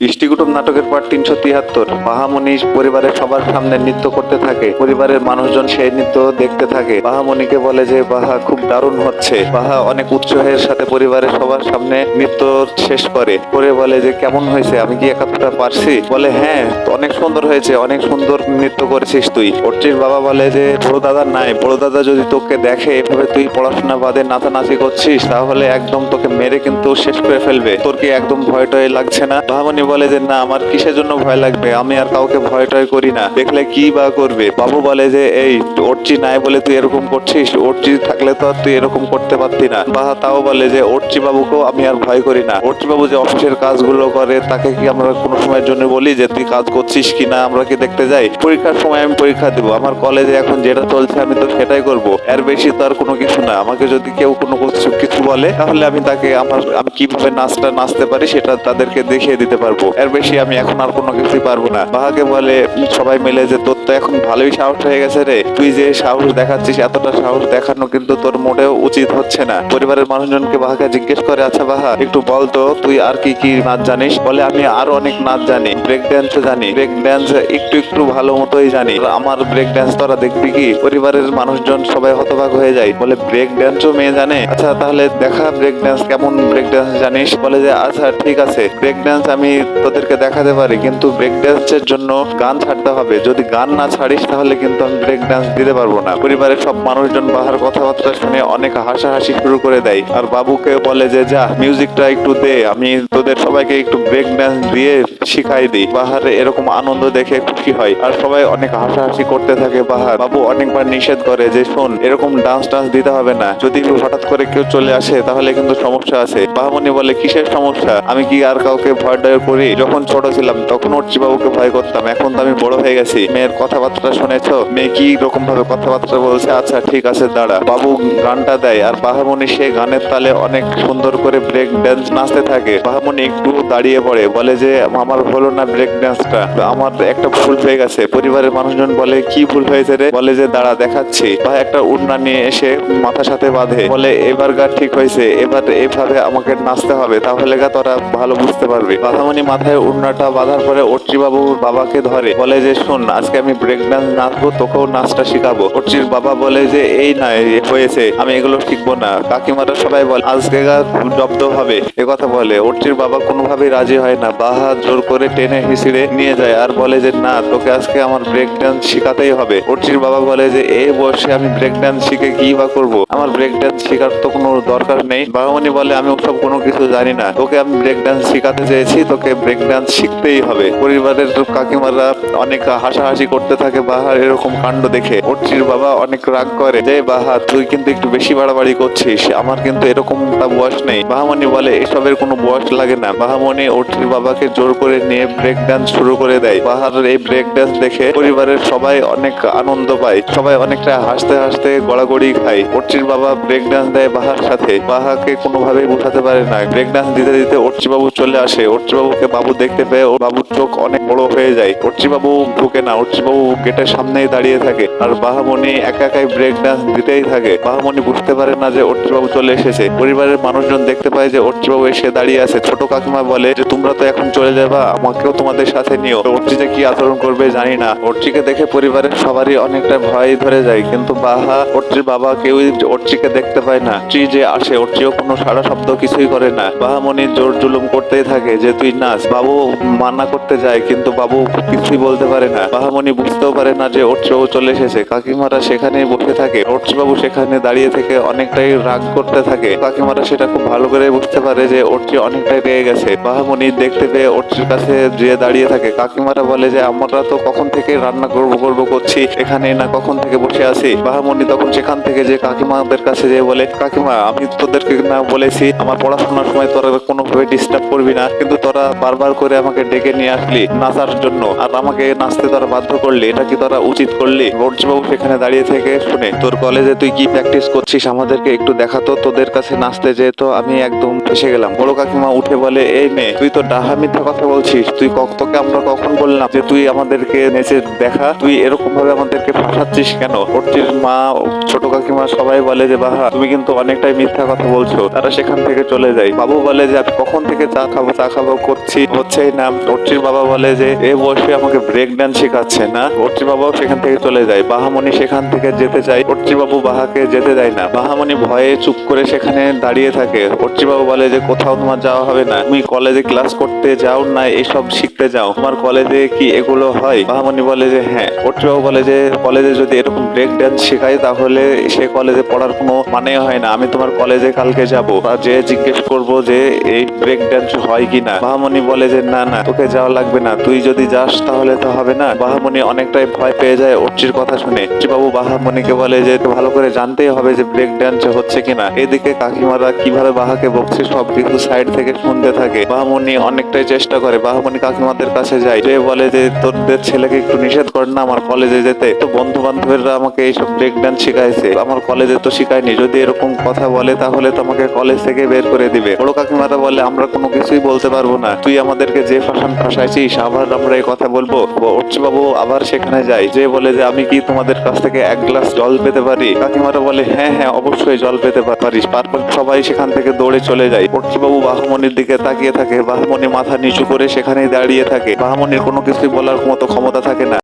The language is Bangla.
ইষ্টিকুটুম নাটকের পার্ট তিনশো তিয়াত্তর বাহামণি পরিবারের সবার সামনে নৃত্য করতে থাকে। পরিবারের মানুষজন সেই নৃত্য দেখতে থাকে। বাহামণিকে বলে যে, বাহা, খুব দারুণ হচ্ছে। বাহা, অনেক উৎসাহের সাথে পরিবারের সবার সামনে নৃত্য শেষ করে। করে বলে যে, কেমন হয়েছে? আমি কি একাত্তরটা পারছি? বলে হ্যাঁ অনেক সুন্দর হয়েছে। অনেক সুন্দর নৃত্য করেছিস তুই। অর্চির বাবা বলে যে, বড় দাদা নাই। বড় দাদা যদি তোকে দেখে এভাবে তুই পড়াশোনা বাদে নাচানাচি করছিস, তাহলে একদম তোকে মেরে কিন্তু শেষ করে ফেলবে। তোর কি একদম ভয় টয় লাগছে না? ভাবনি বলে যে, না, আমার কিসের জন্য ভয় লাগবে? আমি আর কাউকে ভয় টয় করি না। দেখলে কি বা করবে? বাবু বলে যে, এই অর্চি নাই বলে তুই এরকম করছিস? অর্চি থাকলে তো তুই এরকম করতে পারতি না। বা তাও বলে যে অর্চি বাবুকেও আমি আর ভয় করি না। অর্চি বাবু যে অফিসের কাজগুলো করে, তাকে কি আমরা কোনো সময়ের জন্য বলি যে, তুই কাজ করছিস কিনা আমরা কি দেখতে যাই? পরীক্ষার সময় আমি পরীক্ষা দেবো। আমার কলেজে এখন যেটা চলছে, আমি তো সেটাই করব। এর বেশি তো আর কোনো কিছু না। আমাকে যদি কেউ কোনো কিছু বলে, তাহলে আমি তাকে আমার, আমি কীভাবে নাচটা নাচতে পারি, সেটা তাদেরকে দেখিয়ে দিতে পারব। এর বেশি আমি এখন আর কোনো কিছুই পারব না। বাহাকে বলে, সবাই মিলে যে তোর তো এখন ভালোই সাহস হয়ে গেছে রে। তুই যে সাহস দেখাচ্ছিস, এতটা সাহস দেখানো কিন্তু তোর মোটেও উচিত হচ্ছে না। পরিবারের মানুষজনকে বাহাকে জিজ্ঞেস করে আচ্ছা বাহা, একটু বল তো, তুই আর কি কি নাচ জানিস? বলে, আমি আরও অনেক নাচ জানি ব্রেক ড্যান্স জানি। ব্রেক ড্যান্স একটু একটু ভালো মতোই জানি। আমার ব্রেক ড্যান্স তোরা দেখবি কি? পরিবারের মানুষজন সবাই হতবাক হয়ে যায়। বলে ব্রেক ড্যান্সও মেয়ে জানে? আচ্ছা তাহলে দেখা ব্রেক ড্যান্স কেমন ব্রেক ড্যান্স জানিস? বলে যে আচ্ছা ঠিক আছে। ব্রেক ড্যান্স আমি তোদেরকে দেখাতে পারি, কিন্তু ব্রেক ড্যান্সের জন্য গান ছাড়তে হবে। যদি গান না ছাড়িস তাহলে কিন্তু আমি ব্রেক ড্যান্স দিতে পারব না। পরিবারের সব মানুষজন বাহার কথাবার্তা শুনে অনেক হাসাহাসি শুরু করে দেয়। আর বাবুকে বলে যে, যা মিউজিকটা একটু দে। আমি তোদের সবাইকে একটু ব্রেক ড্যান্স দিয়ে শিখাই দিই। বাহার এরকম আনন্দ দেখে খুশি হয়। আর সবাই অনেক হাসাহাসি করতে থাকে বাহার। বাবু অনেকবার নিষেধ করে যে, শোন, এরকম ডান্স টান্স দিতে হবে না। যদি হঠাৎ করে কেউ চলে আসে, তাহলে কিন্তু সমস্যা আছে। বাহামণি বলে, কিসের সমস্যা? আমি কি আর কাউকে ভয় ডয় করি যখন ছোট ছিলাম, তখন অর্চি বাবুকে ভয় করতাম। এখন তো আমি বড় হয়ে গেছি। মেয়ের কথাবার্তা শুনেছো? মেয়ে কি রকম ভাবে কথাবার্তা বলছে? আচ্ছা ঠিক আছে, দাঁড়া। বাবু গানটা দেয়, আর বাহামণি সে গানের তালে অনেক সুন্দর করে ব্রেক ড্যান্স নাচতে থাকে। বাহামণি একটু দাঁড়িয়ে পড়ে, বলে যে, আমার হলো না ব্রেক ড্যান্সটা আমার একটা ভুল হয়ে গেছে। পরিবারের মানুষজন বলে, কি ভুল হয়েছে রে? বলে যে, দাঁড়া, দেখাচ্ছি। বা একটা উড়না নিয়ে এসে মাথার সাথে বাঁধে। বলে, এবার গা ঠিক হয়েছে। এবার এভাবে আমাকে নাচতে হবে, তাহলে গা তোরা ভালো বুঝতে পারবে। বাধামণি মাথায় উড়নাটা বাঁধার পরে অর্চি বাবু বাবাকে ধরে, বলে যে, শোন, আজকে আমি ব্রেক ডান্স নাচবো, তোকেও নাচটা শিখাবো। অর্চির বাবা বলে যে, এই না হয়েছে, আমি এগুলো শিখব না। কাকিমারা সবাই বলে আজকে জব্দ হবে। এ কথা বলে, অর্চির বাবা কোনোভাবেই রাজি হয় না বাহা জোর করে টেনে হিসিড়ে নিয়ে যায় আর বলে যে, না, তোকে আজকে আমার ব্রেক ডান্স শিখাতেই হবে। অর্চির বাবা বলে যে এই বয়সে আমি ব্রেক ডান্স শিখে কি বা করব? আমার ব্রেক ডান্স শেখার তো কোনো দরকার নেই। বাবামণি বলে, আমি ওসব কোনো কিছু জানি না। তোকে আমি ব্রেক ডান্স শিখাতে চেয়েছি, তোকে ব্রেক ডান্স শিখতেই হবে। পরিবারের কাকিমারা অনেক হাসাহাসি করতে থাকে, বাহার এরকম কাণ্ড দেখে। অর্চির বাবা অনেক রাগ করে, যে বাহা তুই কিন্তু একটু বেশি বাড়াবাড়ি করছিস, আমার কিন্তু এরকমটা বয়স নেই। বাহামণি বলে, এসবের কোনো বয়স লাগে না। বাহামণি অর্চির বাবাকে জোর করে নিয়ে ব্রেক ডান্স শুরু করে দেয়। বাহার এই ব্রেক ডান্স দেখে পরিবারের সবাই অনেক আনন্দ পায়, সবাই অনেকটা হাসতে হাসতে গড়াগড়ি খায়। অর্চির বাবা ব্রেক ডান্স দেয় বাহার সাথে। বাহাকে কোনোভাবেই বোঝাতে পারে না। ব্রেক ডান্স দিতে দিতে অর্চি বাবু চলে আসে। অর্চি বাবুকে বাবু দেখতে পেয়ে ওর বাবুর চোখ অনেক বড় হয়ে যায়। অর্চি বাবু ঢুকে না অর্চি বাবু গেটের সামনেই দাঁড়িয়ে থাকে আর বাহামণি একা একাই ব্রেক ডান্স দিতেই থাকে। বাহামণি বুঝতে পারে না যে অর্চি বাবু চলে এসেছে। পরিবারের মানুষজন দেখতে পায় যে অর্চি বাবু এসে দাঁড়িয়ে আছে। ছোট কাকিমা বলে যে, তোমরা তো এখন চলে যাবা, আমাকেও তোমাদের সাথে নিও। অর্চি যে কি আচরণ করবে জানি না। অর্চিকে দেখে পরিবারের সবারই অনেকটা ভয় ধরে যায়। কিন্তু বাহা, অর্চির বাবা কেউই অর্চিকে দেখতে পায় না। অর্চি যে আসে, অর্চিও কোনো সারা শব্দ কিছুই করে না। বাহামণি জোর জুলুম করতেই থাকে যে, তুই নাচ বাবু মান্না করতে যায়, কিন্তু বাবু কিছুই বলতে পারে না। বাহামণি বুঝতেও পারে না যে অর্চবাবু চলে এসেছে। কাকিমারা সেখানে বসে থাকে। অর্চবাবু সেখানে দাঁড়িয়ে থেকে অনেকটাই রাগ করতে থাকে। কাকিমারা সেটা খুব ভালো করে বুঝতে পারে যে অর্চি অনেকটাই রেগে গেছে। বাহামণি দেখতে পেয়ে অর্চির কাছে যে দাঁড়িয়ে থাকে। কাকিমারা বলে যে, আমরা তো কখন থেকে রান্না করব করব, করছি। এখানে না কখন থেকে বসে আছি? বাহামণি তখন সেখান থেকে যে কাকিমাদের কাছে যে বলে, কাকিমা, আমি তোদেরকে না বলেছি। আমার পড়াশোনার সময় তোরা কোনোভাবে ডিস্টার্ব করবি না। কিন্তু তোরা বারবার করে আমাকে ডেকে নিয়ে আসলি নাচার জন্য। আর আমাকে নাচতে তোরা বাধ্য করলি, এটা কি তোরা উচিত করলি? বর্ষবাবু সেখানে দাঁড়িয়ে থেকে শুনে, তোর কলেজে তুই কি প্র্যাকটিস করছিস? আমাদেরকে একটু দেখাতো তোদের কাছে নাচতে যেহেতু আমি একদম ফেসে গেলাম। বড় কাকিমা উঠে বলে, এই মেয়ে তুই তো ডাহা মিথ্যা কথা বলছিস। তুই তোকে আমরা কখন বললাম যে তুই আমাদেরকে নেচে দেখা? তুই এরকম ভাবে আমাদেরকে ফাঁসাচ্ছিস কেন? অর্চির মা, ছোট কাকিমা সবাই বলে যে, বাহা, তুমি কিন্তু অনেকটাই মিথ্যা কথা বলছো। তারা সেখান থেকে চলে যায়। বাবু বলে যে আমি কখন থেকে চা খাব? চা খাব করছি দেখছি হচ্ছেই না অর্চির বাবা বলে যে এ বয়সে আমাকে ব্রেক ডান্স শেখাচ্ছে, না? অর্চির বাবাও সেখান থেকে চলে যায়। বাহামণি সেখান থেকে যেতে চায়। বাবু বাহাকে যেতে দেয় না। বাহামণি ভয়ে চুপ করে সেখানে দাঁড়িয়ে থাকে। বাবু বলে যে, কোথাও তোমার যাওয়া হবে না। তুমি কলেজে ক্লাস করতে যাও না, এসব শিখতে যাও। তোমার কলেজে কি এগুলো হয়? বাহামণি বলে যে হ্যাঁ। বাবু বলে যে কলেজে যদি এরকম ব্রেক ডান্স শেখাই, তাহলে সে কলেজে পড়ার কোনো মানে হয় না। আমি তোমার কলেজে কালকে যাব। যে জিজ্ঞেস করব যে, এই ব্রেক ডান্স হয় কিনা? বাহামণি বলে যে, না না, তোকে যাওয়া লাগবে না। তুই যদি যাস তাহলে তো হবে না। বাহামণি অনেকটাই ভয় পেয়ে যায় অর্চির কথা শুনে। বাবু বাহামণিকে বলে যে ভালো করে জানতেই হবে যে ব্রেক ডান্স হচ্ছে কিনা? এদিকে কাকিমারা কীভাবে বাহাকে বকছে সব কিছু সাইড থেকে শুনতে থাকে। বাহামণি অনেকটাই চেষ্টা করে। বাহামণি কাকিমাদের কাছে যায়। যে বলে যে, তোদের ছেলেকে একটু নিষেধ কর না আমার কলেজে যেতে। তো বন্ধু বান্ধবেরা আমাকে এইসব ব্রেক ডান্স শিখাইছে। আমার কলেজে তো শিখায়নি। যদি এরকম কথা বলে, তাহলে তো আমাকে কলেজ থেকে বের করে দিবে। বড় কাকিমারা বলে, আমরা কোনো কিছুই বলতে পারব না। তুই আমাদেরকে যে ফাঁসান ফাঁসাইছিস আবার আমরা এই কথা বলব। বাবু, আবার সেখানে যাই। যে বলে যে আমি কি তোমাদের কাছ থেকে এক গ্লাস জল পেতে পারি? কাকিমারা বলে হ্যাঁ হ্যাঁ অবশ্যই জল পেতে পারিস। তারপর সবাই সেখান থেকে দৌড়ে চলে যায়। বাবু বাহমনির দিকে তাকিয়ে থাকে। বাহমনি মাথা নিচু করে সেখানেই দাঁড়িয়ে থাকে। বাহমনির কোনো কিছুই বলার মতো ক্ষমতা থাকে না।